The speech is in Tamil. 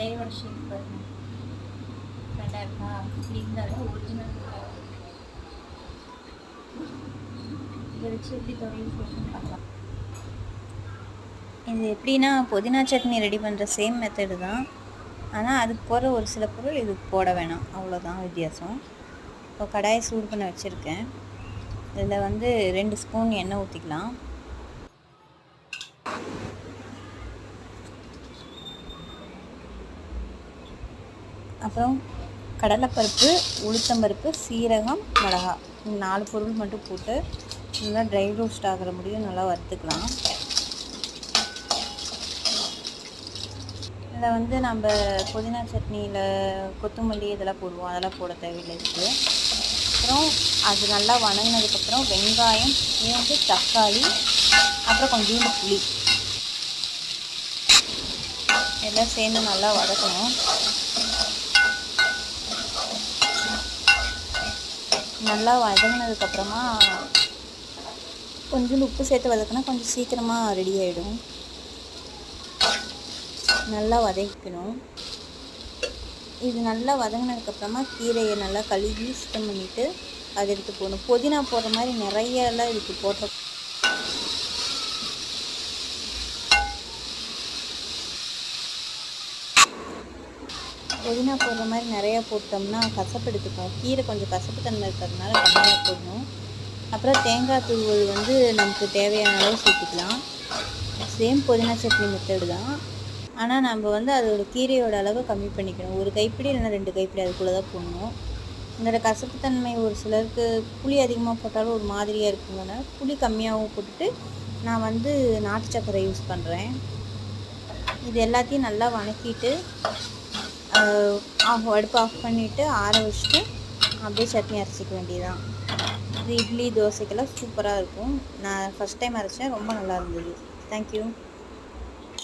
நிறையோட ஷேப் பாருங்க ரெண்டா இருக்கா இப்படி இருந்தாலும் ஒரிஜினல் இதை வச்சு எப்படி துவையல் செய்யணும்னு பார்க்கலாம் இது எப்படின்னா புதினா சட்னி ரெடி பண்ணுற சேம் மெத்தடு தான். ஆனால் அதுக்கு போகிற ஒரு சில பொருள் இதுக்கு போட வேணாம். அவ்வளோதான் வித்தியாசம். இப்போ கடாயை சூடு பண்ண வச்சுருக்கேன். இதில் வந்து ரெண்டு ஸ்பூன் எண்ணெய் ஊற்றிக்கலாம் அப்புறம் கடலைப்பருப்பு உளுத்தம்பருப்பு சீரகம் மிளகா. நாலு பொருள் மட்டும் போட்டு நல்லா ட்ரை ரோஸ்ட் ஆகிற முடியும் நல்லா வறுத்துக்கலாம். இதில் வந்து நம்ம புதினா சட்னியில் கொத்தமல்லி இதெல்லாம் போடுவோம். அதெல்லாம் போட தேவையில்லை இருக்குது அப்புறம் அது நல்லா வணங்கினதுக்கப்புறம் வெங்காயம் பூண்டு தக்காளி அப்புறம் கொஞ்சோண்டு புளி. எல்லாம் சேர்ந்து நல்லா வதக்கணும். நல்லா வதங்கினதுக்கப்புறமா கொஞ்சம் உப்பு சேர்த்து வதக்கினா கொஞ்சம் சீக்கிரமாக ரெடி ஆகிடும் நல்லா வதக்கணும். இது நல்லா வதங்கினதுக்கப்புறமா கீரையை நல்லா கழுவி சுத்தம் பண்ணிவிட்டு அதை எடுத்து போடணும். புதினா போடுற மாதிரி நிறைய எல்லாம் இதுக்கு போட்ட புதினா போடுற மாதிரி நிறையா போட்டோம்னா கசப்பு எடுத்துக்கும் கீரை கொஞ்சம் கசப்பு தன்மை இருக்கிறதுனால கம்மியாக போடணும். அப்புறம் தேங்காய் தூள் வந்து நமக்கு தேவையான அளவு சேர்த்துக்கலாம். சேம் புதினா சட்னி மெத்தடு தான். ஆனால் நம்ம வந்து அதோட கீரையோட அளவை கம்மி பண்ணிக்கணும். ஒரு கைப்பிடி இல்லைன்னா ரெண்டு கைப்பிடி அதுக்குள்ளே தான் போடணும். இதோட கசப்புத்தன்மை ஒரு சிலருக்கு புளி அதிகமாக போட்டாலும் ஒரு மாதிரியாக இருக்குங்கனால புளி கம்மியாகவும் போட்டுட்டு நான் வந்து நாட்டு சர்க்கரை யூஸ் பண்ணுறேன் இது எல்லாத்தையும் நல்லா வணக்கிட்டு ஆஃப் அடுப்பு ஆஃப் பண்ணிவிட்டு ஆற வச்சுட்டு அப்படியே சட்னி அரைச்சிக்க வேண்டியதான் இது இட்லி தோசைக்கெல்லாம் சூப்பராக இருக்கும். நான் ஃபஸ்ட் டைம் அரைச்சேன். ரொம்ப நல்லா இருந்தது. தேங்க்யூ